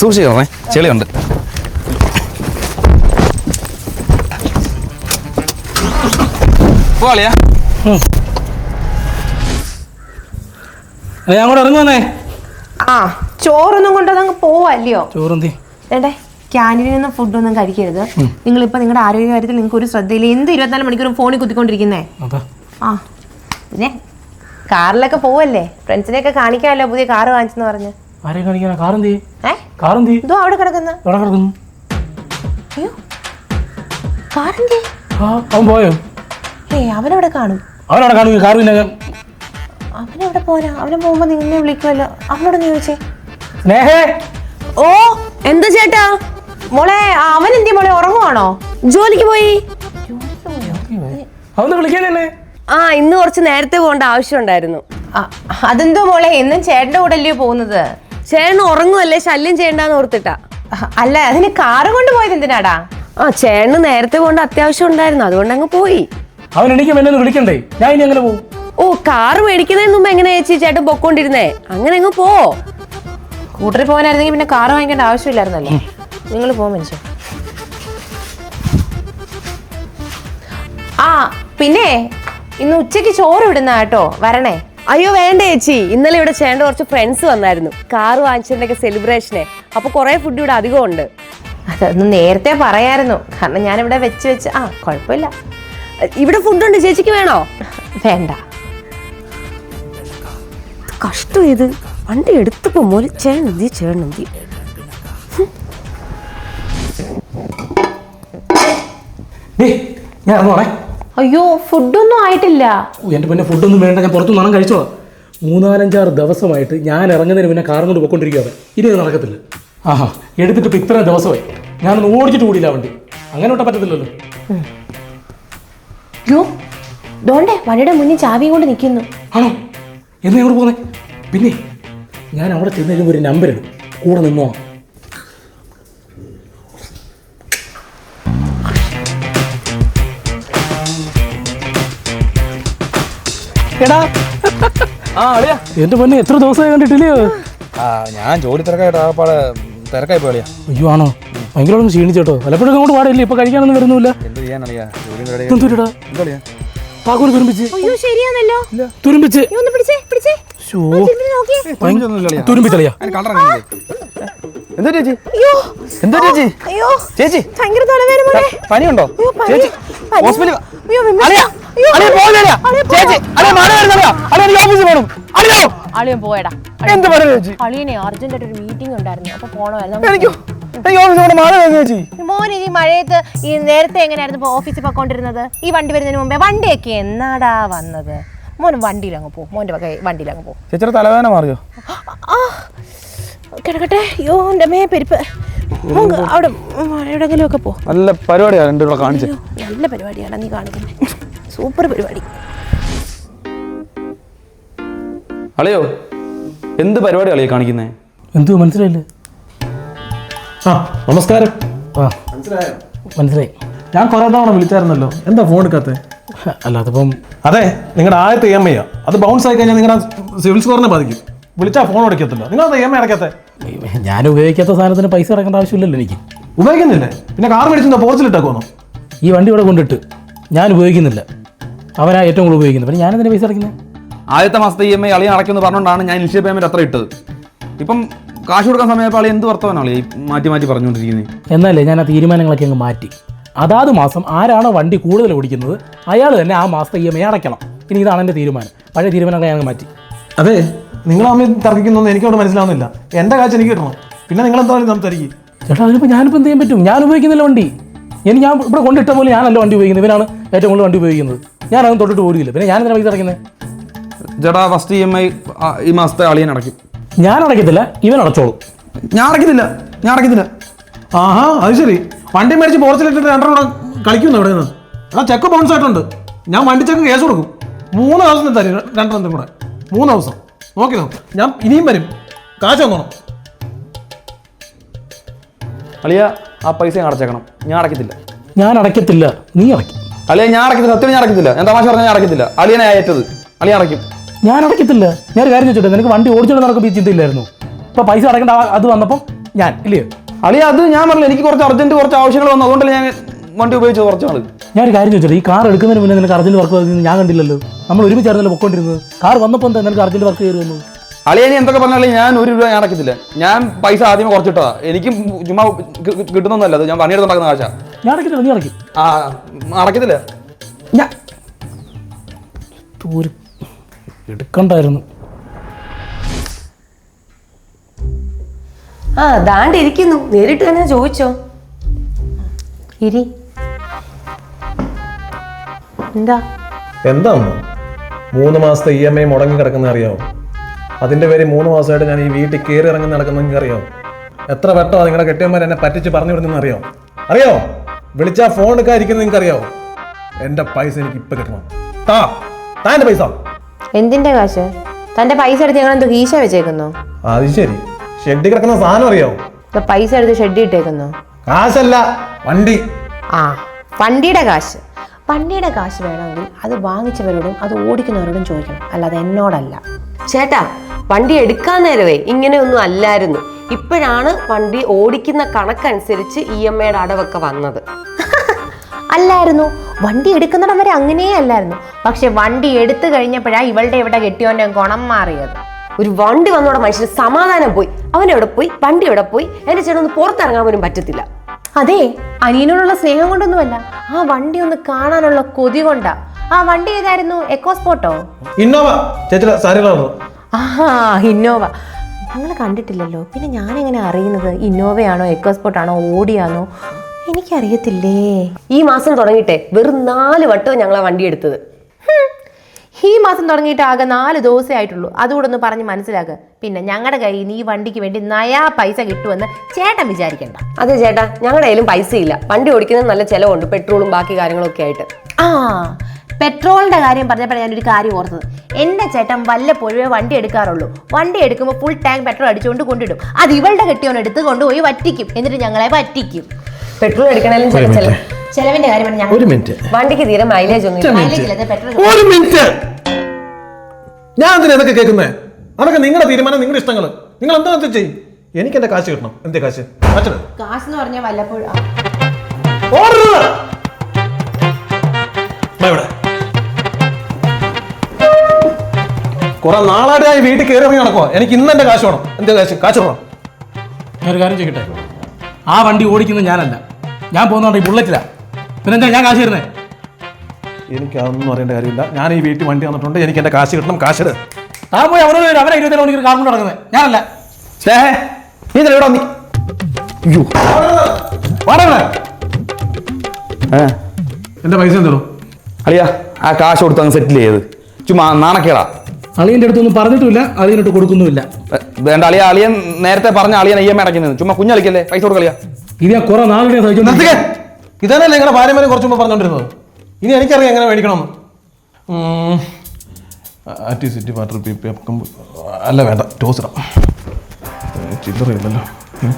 സൂക്ഷിക്കണേ ചെളിയുണ്ട്. പോളിയാ ഞാൻ കൂടെ ഇറങ്ങുവന്നേ ആ ചോറൊന്നും കൊണ്ടതങ്ങ് പോവല്ലയോ? ചോറന്തി. വേണ്ടേ ക്യാന്റീനിൽ നിന്ന് ഫുഡൊന്നും കഴിക്കരുത്. നിങ്ങളിപ്പോൾ നിങ്ങളുടെ ആരോഗ്യ കാര്യത്തിൽ നിങ്ങൾക്ക് ഒരു ശ്രദ്ധയില്ല. എന്ത് ഇരുപത്തിനാല് മണിക്കൂറും ഫോണിൽ കുത്തിക്കൊണ്ടിരിക്കുന്നേ? ആ പിന്നെ കാറിലൊക്കെ പോവല്ലേ? ഫ്രണ്ട്സിനെയൊക്കെ കാണിക്കാമല്ലോ പുതിയ കാറ് വാങ്ങിച്ചെന്ന് പറഞ്ഞ്. ആരെ കാണിക്കാനാ? കാറെന്തി? കാറെന്തി? ഇതോ അവിടെ കിടക്കുന്ന. എവിടെ കിടക്കുന്നു? അയ്യോ കാറിന്റെ ആ അവൻ പോയോ? ഏ അവനവിടെ കാണും. അവനവിടെ കാണും പിന്നെ അവനെവിടെ പോരാ. അവനെ പോകുമ്പോ നിന്നെ വിളിക്കുമല്ലോ അവനോടൊന്ന് ചോദിച്ചേ. സ്നേഹേ! ഓ എന്താ ചേട്ടാ? മോളെ അവൻ എന്തി മോളെ ഉറങ്ങുവാണോ? ജോലിക്ക് പോയി? അവന്ന് വിളിക്കാനല്ലേ ആ ഇന്ന് കുറച്ച് നേരത്തെ പോകേണ്ട ആവശ്യമുണ്ടായിരുന്നു. ആ, അതെന്തോ മോളെ എന്നും ചേട്ടന്റെ കൂടെ അല്ലയോ പോകുന്നത്? ചേട്ടൻ ഉറങ്ങുമല്ലേ ശല്യം ചെയ്യണ്ടെന്ന് ഓർത്തിട്ടാ. അല്ല അതിന് കാറ് കൊണ്ട് പോയത് എന്തിനാടാ? ആ ചേട്ടന് നേരത്തെ പോകേണ്ട അത്യാവശ്യം ഉണ്ടായിരുന്നു അതുകൊണ്ട് അങ്ങ് പോയി. അവൻ എനിക്ക് എന്നെ വിളിക്കണ്ടേ? ഞാൻ ഇനി അങ്ങനെ പോകും ഓ കാറ് മേടിക്കുന്നതിന് മുമ്പ് എങ്ങനെ ചേച്ചി ചേട്ടൻ പൊക്കോണ്ടിരുന്നേ? അങ്ങനെ അങ്ങ് പോ. കൂട്ടറിൽ പോകാനായിരുന്നെങ്കിൽ പിന്നെ കാറ് വാങ്ങിക്കേണ്ട ആവശ്യമില്ലായിരുന്നല്ലോ. നിങ്ങൾ പോ മനുഷ്യൻ ആ പിന്നെ ഇന്ന് ഉച്ചയ്ക്ക് ചോറ് വിടുന്ന കേട്ടോ. വരണേ. അയ്യോ വേണ്ട ചേച്ചി. ഇന്നലെ ഇവിടെ ചേട്ടന്റെ കുറച്ച് ഫ്രണ്ട്സ് വന്നായിരുന്നു. കാറ് വാങ്ങിച്ചതിന്റെയൊക്കെ സെലിബ്രേഷനെ അപ്പോൾ കുറേ ഫുഡ് ഇവിടെ അധികം ഉണ്ട് അതൊന്ന് നേരത്തെ പറയായിരുന്നു. കാരണം ഞാനിവിടെ വെച്ച് വെച്ച് ആ കുഴപ്പമില്ല. ഇവിടെ ഫുഡുണ്ട് ചേച്ചിക്ക് വേണോ? വേണ്ട. കഷ്ടം ഇത്. വണ്ടി എടുത്തപ്പോ മോൽ ചേണന്തി ചേണന്തി ഞാൻ അയ്യോ ഫുഡൊന്നും ആയിട്ടില്ല. എന്റെ എന്റെ പിന്നെ ഫുഡൊന്നും വേണ്ട ഞാൻ പുറത്തു നിന്നും കഴിച്ചോ? മൂന്നാലഞ്ചാറ് ദിവസമായിട്ട് ഞാൻ ഇറങ്ങുന്നതിന് പിന്നെ കാറും കൊണ്ട് പോയിക്കൊണ്ടിരിക്കുകയാണ് ഇനി ഇത് നടക്കത്തില്ല. ആഹാ എടുത്തിട്ട് ഇപ്പം ഇത്രയും ദിവസമായി. ഞാനൊന്ന് ഓടിച്ചിട്ട് കൂടിയില്ല വണ്ടി. അങ്ങനെ വിട്ടാൽ പറ്റത്തില്ലല്ലോ. അയ്യോ ദോണ്ടേ വണ്ടിയുടെ മുന്നിൽ ചാവിയും കൊണ്ട് നിൽക്കുന്നു. ആണോ? എന്നാ ഇവിടെ പോകുന്നേ പിന്നെ ഞാൻ അവിടെ ചെന്ന് കഴിയുമ്പോൾ ഒരു നമ്പർ ഇടും. കൂടെ നിന്നോ. എടാ. ആ അളിയാ. എന്റെ പൊന്നെ എത്ര ദിവസമായി കണ്ടിട്ടില്ലയോ? ആ ഞാൻ ജോലി തിരക്കായിട്ട് ആകപ്പാടെ തിരക്കായി പോയാ അയ്യോ ആണോ? ഭയങ്കര ക്ഷീണിച്ചോട്ടോ പലപ്പോഴും അങ്ങോട്ട് പാടില്ല ഇപ്പൊ കഴിക്കാനൊന്നും വരുന്നില്ല എന്തുടാ എന്താ തുരുമ്പിച്ച്. തുരുമ്പിച്ച്. തുരുമ്പിച്ചളിയാ ചേച്ചി? അയ്യോ. എന്താ ചേച്ചി? അയ്യോ. ചേച്ചി. പനിയുണ്ടോ? ചേച്ചി. ഹോസ്പിറ്റലിൽ അളിയൻ പോയടാ. എന്ത് ചേച്ചി? അളിയനെ ഒരു മീറ്റിംഗ് ഉണ്ടായിരുന്നു. അപ്പൊ പോണമായിരുന്നു. മഴ ചേച്ചി. മോൻ ഈ മഴയത്ത് ഈ നേരത്തെ എങ്ങനെയായിരുന്നു ഓഫീസിൽ പോയിക്കൊണ്ടിരുന്നത് ഈ വണ്ടി വരുന്നതിന് മുമ്പേ വണ്ടിയൊക്കെ എന്നാടാ വന്നത്? മോൻ വണ്ടിയിൽ അങ്ങ് പോ മോന്റെ വക വണ്ടിയിൽ അങ്ങ് പോ ചേച്ചിയുടെ തലവേദന മാറിയോ? കിടക്കട്ടെ. യോ എന്റെ മേ പെരുപ്പ്. മോൻ അവിടെ എവിടെങ്കിലും ഒക്കെ പോ. നല്ല പരിപാടിയാണ് എന്റെ കൂടെ കാണിച്ചത് നല്ല പരിപാടിയാണ് നീ കാണിക്കുന്നത് സൂപ്പർ പരിപാടി. അളിയോ എന്ത് പരിപാടി അളിയോ കാണിക്കുന്നേ? എന്തു മനസ്സിലായില്ലേ? ആ നമസ്കാരം. ആ. മനസ്സിലായി? ഞാൻ കുറേ തവണ വിളിച്ചായിരുന്നല്ലോ. എന്താ ഫോൺ എടുക്കാത്ത? അല്ല അതിപ്പം അതെ നിങ്ങളുടെ ആദ്യത്തെ ഇ എം ഐ അത് ബൗൺസ് ആയി കഴിഞ്ഞാൽ നിങ്ങളുടെ സിവിൽ സ്കോറിനെ ബാധിക്കും. വിളിച്ചാൽ ഫോൺ അടയ്ക്കത്തില്ല നിങ്ങൾ ഇ എം ഐ അടയ്ക്കാത്തെ ഞാൻ ഉപയോഗിക്കാത്ത സാധനത്തിന് പൈസ അടക്കേണ്ട ആവശ്യമില്ലല്ലോ എനിക്ക്. ഉപയോഗിക്കുന്നില്ലേ. പിന്നെ കാർ മേടിച്ചെന്താ പോർച്ചിലിട്ടേക്കോന്നോ ഈ വണ്ടി ഇവിടെ കൊണ്ടിട്ട് ഞാൻ ഉപയോഗിക്കുന്നില്ല. അവനാ ഏറ്റവും കൂടുതൽ ഉപയോഗിക്കുന്നത്. പിന്നെ ഞാനെന്തിനാ പൈസ അടയ്ക്കുന്നത് ആദ്യത്തെ മാസത്തെ ഇ എം ഐ അളിയാൻ അടയ്ക്കുമെന്ന് പറഞ്ഞുകൊണ്ടാണ് ഞാൻ ഇനിഷ്യൽ പേയ്മെന്റ് അത്ര ഇട്ടത്. ഇപ്പം കാശ് കൊടുക്കാൻ സമയപ്പോൾ എന്ത് വർത്തമാനാണ് ഈ മാറ്റി മാറ്റി പറഞ്ഞുകൊണ്ടിരിക്കുന്നത് എന്നല്ലേ ഞാൻ ആ തീരുമാനങ്ങളൊക്കെ അങ്ങ് മാറ്റി. അതാത് മാസം ആരാണോ വണ്ടി കൂടുതൽ ഓടിക്കുന്നത് അയാൾ തന്നെ ആ മാസത്തെ ഇ എം ഐ അടയ്ക്കണം. ഇനി ഇതാണ് എന്റെ തീരുമാനം. പഴയ തീരുമാനങ്ങളെ ഞാൻ അങ്ങ് മാറ്റി. അതെ നിങ്ങൾ അമ്മ തർക്കിക്കുന്നൊന്നും എനിക്കവിടെ മനസ്സിലാവുന്നില്ല. എന്റെ കാശ് എനിക്ക് കിട്ടണം. പിന്നെ നിങ്ങൾ എന്താ സംസാരിക്കും? ചേട്ടാ അതിനിപ്പോൾ ഞാനിപ്പോൾ എന്ത് ചെയ്യാൻ പറ്റും? ഞാൻ ഉപയോഗിക്കുന്നില്ല വണ്ടി. ഇനി ഞാൻ ഇവിടെ കൊണ്ടിട്ട പോലെ ഞാനല്ല വണ്ടി ഉപയോഗിക്കുന്നത്. ഇവനാണ് ഏറ്റവും കൂടുതൽ വണ്ടി ഉപയോഗിക്കുന്നത്. ഞാനതും തൊട്ടിട്ട് ഓടിയില്ല പിന്നെ ഞാൻ എന്തിനാണ് പൈസ അടയ്ക്കുന്നത് ചേട്ടാ ഫസ്റ്റ് ഇ എം ഐ ഈ മാസത്തെ അളിയൻ അടയ്ക്കും. ഞാൻ അടയ്ക്കത്തില്ല ഇവൻ അടച്ചോളൂ. ഞാൻ അടയ്ക്കത്തില്ല ഞാൻ അടയ്ക്കത്തില്ല. ആഹാ അത് ശരി. വണ്ടി മേടിച്ച് പോർച്ചിലിട്ടിട്ട് രണ്ടെണ്ണം കൂടെ കളിക്കുന്നു ഇവിടെ നിന്ന്? ആ ചെക്ക് ബൗൺസ് ആയിട്ടുണ്ട്. ഞാൻ വണ്ടി ചെക്ക് കേസ് കൊടുക്കും മൂന്ന് ദിവസം തരും രണ്ടെണ്ണത്തിനും കൂടെ. മൂന്ന് ദിവസം. നോക്കി നോക്ക്. ഞാൻ ഇനിയും വരും. കാശ് വന്നോണം അളിയ ആ പൈസ ഞാൻ അടച്ചേക്കണം. ഞാൻ അടയ്ക്കത്തില്ല. ഞാൻ അടയ്ക്കത്തില്ല. നീ അടയ്ക്കും. അളിയ ഞാൻ അടയ്ക്കത്തില്ല. സത്യം ഞാൻ അടയ്ക്കത്തില്ല. ഞാൻ തമാശ പറഞ്ഞാൽ ഞാൻ അടയ്ക്കത്തില്ല. അളിയനെ ഏറ്റത് അളിയ അടയ്ക്കും. ഞാൻ അടയ്ക്കത്തില്ല ഞാൻ ഒരു കാര്യം ചോദിച്ചോട്ടെ? നിനക്ക് വണ്ടി ഓടിച്ചോണ്ട് നടക്കുമ്പോൾ ഈ ചിന്തയില്ലായിരുന്നു? അപ്പൊ പൈസ അടക്കേണ്ട ആ- അത് വന്നപ്പോൾ ഞാൻ ഇല്ലേ? അളിയ അത് ഞാൻ പറഞ്ഞില്ല എനിക്ക് കുറച്ച് അർജന്റ് കുറച്ച് ആവശ്യങ്ങൾ വന്നു. അതുകൊണ്ടല്ലേ ഞാൻ വണ്ടി ഉപയോഗിച്ചത് കുറച്ച് ഞാൻ ഒരു കാര്യം ചോദിച്ചോട്ടെ? ഈ കാർ എടുക്കുന്നതിന് മുന്നേ നിനക്ക് അർജന്റ് വർക്ക് ഞാൻ കണ്ടില്ലല്ലോ. നമ്മൾ ഒരുമിച്ചായിരുന്നല്ലോ പൊക്കോണ്ടിരുന്നത്. കാർ വന്നപ്പോൾ എന്താ നിനക്ക് അർജന്റ് വർക്ക് കയറി വന്നു അളിയനി എന്തൊക്കെ പറഞ്ഞാലും ഞാൻ ഒരു രൂപ ഞാൻ അടക്കത്തില്ല. ഞാൻ പൈസ ആദ്യമേ കുറച്ചിട്ടതാ. എനിക്കും ചുമ്മാ കി- കി- കിട്ടുന്നൊന്നല്ല അത് ഞാൻ പണിയെടുത്തുണ്ടാക്കുന്ന കാശാ ഞാൻ അടയ്ക്കത്തില്ല നീ അടക്കി. ആ അടക്കത്തില്ല. ഞാൻ ഒരു എടുക്കണ്ടായിരുന്നു. ആ ദാണ്ട് ഇരിക്കുന്നു നേരിട്ട് തന്നെ ചോദിച്ചോ. ഇരി. എന്താ? എന്താ മൂന്ന് മാസത്തെ ഇ എം ഐ മുടങ്ങി കിടക്കുന്ന അറിയാവോ? അതിന്റെ പേര് മൂന്ന് മാസമായിട്ട് ഞാൻ ഈ വീട്ടിൽ കയറി ഇറങ്ങി നടക്കുന്ന അറിയാവോ? അറിയാമോ എത്ര വട്ടമാണ് നിങ്ങളുടെ കെട്ടിയന്മാർ എന്നെ പറ്റിച്ച് പറഞ്ഞു വിടുന്നെന്ന് അറിയാമോ അറിയോ വിളിച്ചാ ഫോൺ എടുക്കാതിരിക്കുന്നത് നിങ്ങൾക്ക് അറിയാവോ? എന്റെ പൈസ എനിക്ക് ഇപ്പം കിട്ടണം. താ താ എന്റെ പൈസ. എന്തിന്റെ കാശ്? തന്റെ പൈസ എടുത്ത് ഞങ്ങൾ എന്തോ കീശ വെച്ചേക്കുന്നോ. അത് ശരി. ഷെഡ് കിടക്കുന്ന സാധനം അറിയോ? ഇപ്പൊ പൈസ എടുത്ത് ഷെഡ് ഇട്ടേക്കുന്നോ. കാശല്ല വണ്ടി. ആ വണ്ടിയുടെ കാശ്. വണ്ടിയുടെ കാശ് വേണമെങ്കിൽ അത് വാങ്ങിച്ചവരോടും അത് ഓടിക്കുന്നവരോടും ചോദിക്കണം. അല്ലാതെ എന്നോടല്ല. ചേട്ടാ വണ്ടി എടുക്കാൻ നേരവേ ഇങ്ങനെയൊന്നും അല്ലായിരുന്നു. ഇപ്പോഴാണ് വണ്ടി ഓടിക്കുന്ന കണക്കനുസരിച്ച് ഇ എം ഐയുടെ അടവൊക്കെ വന്നത്. അല്ലായിരുന്നു. വണ്ടി എടുക്കുന്നിടം വരെ അങ്ങനെയേ അല്ലായിരുന്നു. പക്ഷെ വണ്ടി എടുത്തു കഴിഞ്ഞപ്പോഴാണ് ഇവളുടെ ഇവിടെ കെട്ടിയോന്റെ ഗുണം മാറിയത്. ഒരു വണ്ടി വന്നോടെ മനുഷ്യന് സമാധാനം പോയി. അവൻ എവിടെ പോയി? വണ്ടി എവിടെ പോയി? എന്റെ ചേട്ടൻ ഒന്ന് പുറത്തിറങ്ങാൻ പോലും പറ്റത്തില്ല. അതെ അനിയനോടുള്ള സ്നേഹം കൊണ്ടൊന്നുമല്ല. ആ വണ്ടി ഒന്ന് കാണാനുള്ള കൊതി കൊണ്ടാ. ആ വണ്ടി ഏതായിരുന്നു? എക്കോസ്പോട്ടോ ഇന്നോവ ചേച്ചിയുടെ സാരികളാണോ? ഇന്നോവ ഞങ്ങൾ കണ്ടിട്ടില്ലല്ലോ. പിന്നെ ഞാൻ എങ്ങനെ അറിയുന്നത് ഇന്നോവയാണോ എക്കോസ്പോർട്ടാണോ ഓടിയാണോ എനിക്കറിയത്തില്ലേ? ഈ മാസം തുടങ്ങിട്ടെ വെറും നാല് വട്ടവും ഞങ്ങളെ വണ്ടി എടുത്തത്. ഈ മാസം തുടങ്ങിയിട്ട് ആകെ നാല് ദിവസമേ ആയിട്ടുള്ളൂ. അതുകൂടെ ഒന്ന് പറഞ്ഞ് മനസ്സിലാക്കുക പിന്നെ ഞങ്ങളുടെ കയ്യിൽ നിന്ന് ഈ വണ്ടിക്ക് വേണ്ടി നയാ പൈസ കിട്ടുമെന്ന് ചേട്ടൻ വിചാരിക്കണ്ട. അതെ ചേട്ടാ ഞങ്ങളുടെ കയ്യിലും പൈസ ഇല്ല വണ്ടി ഓടിക്കുന്നത് നല്ല ചിലവുണ്ട് പെട്രോളും ബാക്കി കാര്യങ്ങളൊക്കെ ആയിട്ട്. ആ പെട്രോളിന്റെ കാര്യം പറഞ്ഞപ്പോൾ ഞാനൊരു കാര്യം ഓർത്തത്. എന്റെ ചേട്ടൻ വല്ലപ്പോഴേ വണ്ടി എടുക്കാറുള്ളൂ. വണ്ടി എടുക്കുമ്പോൾ ഫുൾ ടാങ്ക് പെട്രോൾ അടിച്ചുകൊണ്ട് കൊണ്ടിടും. അത് ഇവളുടെ കെട്ടിയോൻ എടുത്ത് കൊണ്ടുപോയി വറ്റിക്കും. എന്നിട്ട് ഞങ്ങളെ വറ്റിക്കും. പെട്രോൾ അടിക്കണേലും ചില ചിലവ് ചെലവിന്റെ കാര്യം പറഞ്ഞാൽ ഒരു മിനിറ്റ്. വണ്ടിക്ക് തീരെ മൈലേജ് ഒന്നും ഇല്ല. പെട്രോൾ ഒരു മിനിറ്റ്. ഞാൻ എന്തിനാ ഇതൊക്കെ കേൾക്കുന്നേ? അതൊക്കെ നിങ്ങളുടെ തീരുമാനം നിങ്ങളുടെ ഇഷ്ടങ്ങൾ നിങ്ങൾ എന്താ വെച്ചാൽ ചെയ്യും എനിക്ക് എന്റെ കാശ് കിട്ടണം? എന്തേ കാശ്? അച്ഛന് കാശ് എന്ന് പറഞ്ഞാൽ വല്ലപ്പോഴും ഓർഡർ ഇവിടെ. കുറെ നാളായിട്ട് ഞാൻ ഈ വീട്ടിൽ കയറി ഇറങ്ങി നടക്കുവാ. എനിക്ക് ഇന്ന് എന്റെ കാശ് വേണം? എന്തേ കാശ്? കാശ് വേണം ഒരു കാര്യം ചെയ്യട്ടെ ആ വണ്ടി ഓടിക്കുന്നത് ഞാനല്ല. ഞാൻ പോകുന്നുണ്ട് ഈ ബുള്ളറ്റിലാ പിന്നെന്താ ഞാൻ കാശ് തരുന്നേ? എനിക്ക് അതൊന്നും അറിയേണ്ട കാര്യമില്ല. ഞാൻ ഈ വീട്ടിൽ വണ്ടി വന്നിട്ടുണ്ട് എനിക്ക് എന്റെ കാശ് കിട്ടണം. കാശ് താൻ ആ പോയി അവനോട് വരും. അവരെ ഇരുപത്തി മണിക്കൂർ കാർ കൊണ്ട് നടക്കുന്നത് ഞാനല്ല. സ്നേഹേ നീ ഇവിടെ വന്നി അയ്യോ. ഏ? എന്റെ പൈസ എന്തോ അളിയാ ആ കാശ് കൊടുത്ത് അങ്ങ് സെറ്റിൽ ചെയ്ത്. ചുമ്മാ നാണക്കേടാ. അളിയന്റെ അടുത്തൊന്നും പറഞ്ഞിട്ടില്ല അളിയനോട്ട് കൊടുക്കുന്നുമില്ല. വേണ്ട അളിയ അളിയൻ നേരത്തെ പറഞ്ഞ അളിയൻ അയ്യമ്മ അടയ്ക്കുന്നത് ചുമ്മാ കുഞ്ഞളിക്കല്ലേ? പൈസ കൊടുക്കളിയാ ഇത് ഞാൻ കുറെ നാളിനെ സഹിച്ചു നിർത്തിക്കേ ഇതന്നെയല്ലേ നിങ്ങളുടെ ഭാര്യമാരെ കുറച്ച് മുമ്പ് പറഞ്ഞുകൊണ്ടിരുന്നത്? ഇനി എനിക്കറിയാം എങ്ങനെ മേടിക്കണം ആറ്റി സിറ്റി വാട്ടർ പി പി അല്ല വേണ്ട ടോസ് ഇടാം. ചില്ലറയില്ലല്ലോ ഉം.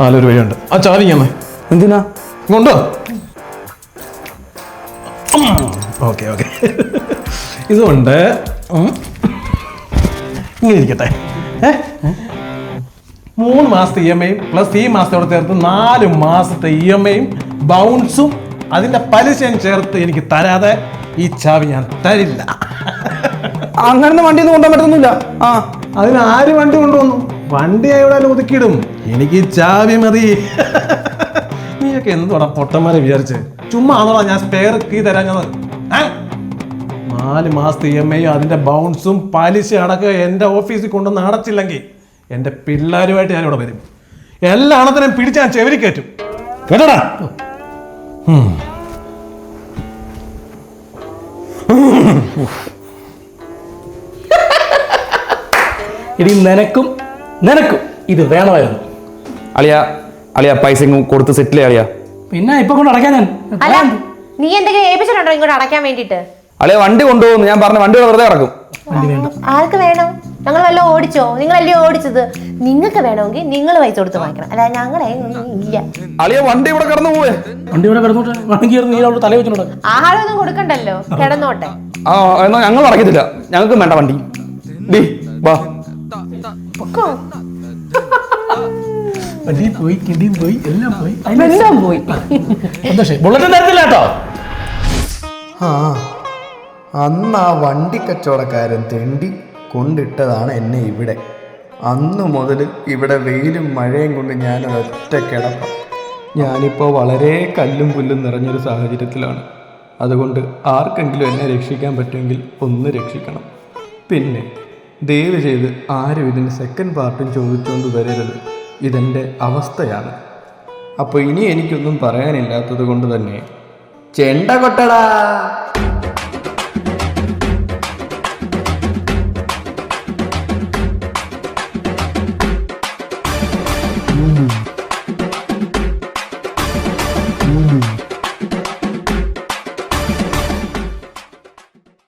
നാലൊരു വഴിയുണ്ട്. ആ ചാരി ഞാൻ എന്തിനാ? ഇങ്ങോട്ടോ ഓക്കെ ഓക്കെ. ഇതുകൊണ്ട് ഉം. ഇങ്ങനെ ഇരിക്കട്ടെ. ഏ? മൂന്ന് മാസത്തെ ഇ എം ഐയും പ്ലസ് ഈ മാസത്തോടെ ചേർത്ത് നാല് മാസത്തെ ഇ എം ഐയും ബൗൺസും അതിന്റെ പലിശയും ചേർത്ത് എനിക്ക് തരാതെ ഈ ചാവി ഞാൻ തരില്ല. അങ്ങനെ വണ്ടി ഒന്നും കൊണ്ടുപോകാൻ പറ്റുന്നില്ല ആ. അതിന് ആര് വണ്ടി കൊണ്ടുവന്നു? വണ്ടി എവിടെ ഒതുക്കിയിടും. എനിക്ക് ഈ ചാവി മതി. നീയൊക്കെ എന്തുവാടാ പൊട്ടന്മാരെ വിചാരിച്ച്? ചുമ്മാ ആണോടാ ഞാൻ സ്പെയർ കീ തരാൻ ഞാൻ നാല് മാസത്തെ ഇ എം ഐയും അതിന്റെ ബൗൺസും പലിശ അടക്കം എന്റെ ഓഫീസിൽ കൊണ്ടുവന്ന് അടച്ചില്ലെങ്കിൽ എന്റെ പിള്ളേരുമായിട്ട് ഞാനിവിടെ വരും. എല്ലാ അണത്തിനെയും പിടിച്ച് ഞാൻ ചെവരി കയറ്റും. കേട്ടടാ. ഇനി നിനക്കും നിനക്കും ഇത് വേണമായിരുന്നു. അളിയ അളിയ പൈസ കൊടുത്ത് സെറ്റിലേ അളിയ? പിന്നെ ഇപ്പൊ കൊണ്ട് അടയ്ക്കാൻ ഞാൻ അല്ല നീ എന്തെങ്കിലും ഏൽപ്പിച്ചിട്ടുണ്ടോ ഇങ്ങോട്ട് അടയ്ക്കാൻ വേണ്ടിട്ട് അളിയ വണ്ടി കൊണ്ടുപോകുന്നു. ഞാൻ പറഞ്ഞ വണ്ടി വെറുതെ കിടക്കും. ആർക്ക് വേണം? ഞങ്ങൾ വല്ല ഓടിച്ചോ? നിങ്ങളല്ലേ ഓടിച്ചത്? നിങ്ങൾക്ക് വേണമെങ്കിൽ നിങ്ങൾ പൈസ കൊടുത്ത് വാങ്ങിക്കണം. അല്ല ഞങ്ങളെ ഇല്ല. അളിയ വണ്ടി ഇവിടെ കടന്നു പോവേ. വണ്ടി ഇവിടെ കിടന്നോട്ടെ. വണ്ടി നീ അവിടെ തല വെച്ചിട്ടുണ്ട് ആഹാരമൊന്നും കൊടുക്കണ്ടല്ലോ? കിടന്നോട്ടെ. ആ എന്നാ ഞങ്ങൾ അടക്കത്തില്ല ഞങ്ങൾക്ക് വേണ്ട വണ്ടി. ഡി വാ. പൊക്കോ. വണ്ടി പോയി കിണ്ടിയും പോയി എല്ലാം പോയി. എല്ലാം പോയി. ബുള്ളറ്റ് തരത്തില്ല കേട്ടോ. ആ. അന്ന് ആ വണ്ടി കച്ചവടക്കാരൻ തെണ്ടി കൊണ്ടിട്ടതാണ് എന്നെ ഇവിടെ. അന്നു മുതൽ ഇവിടെ വെയിലും മഴയും കൊണ്ട് ഞാൻ ഒറ്റ കിടപ്പ. ഞാനിപ്പോൾ വളരെ കല്ലും പുല്ലും നിറഞ്ഞൊരു സാഹചര്യത്തിലാണ്. അതുകൊണ്ട് ആർക്കെങ്കിലും എന്നെ രക്ഷിക്കാൻ പറ്റുമെങ്കിൽ ഒന്ന് രക്ഷിക്കണം. പിന്നെ ദയവ് ചെയ്ത് ആരും ഇതിന്റെ സെക്കൻഡ് പാർട്ടും ചോദിച്ചുകൊണ്ട് വരരുത്. ഇതെന്റെ അവസ്ഥയാണ്. അപ്പോൾ ഇനി എനിക്കൊന്നും പറയാനില്ലാത്തത് കൊണ്ട് തന്നെ. ചെണ്ട കൊട്ടടാ!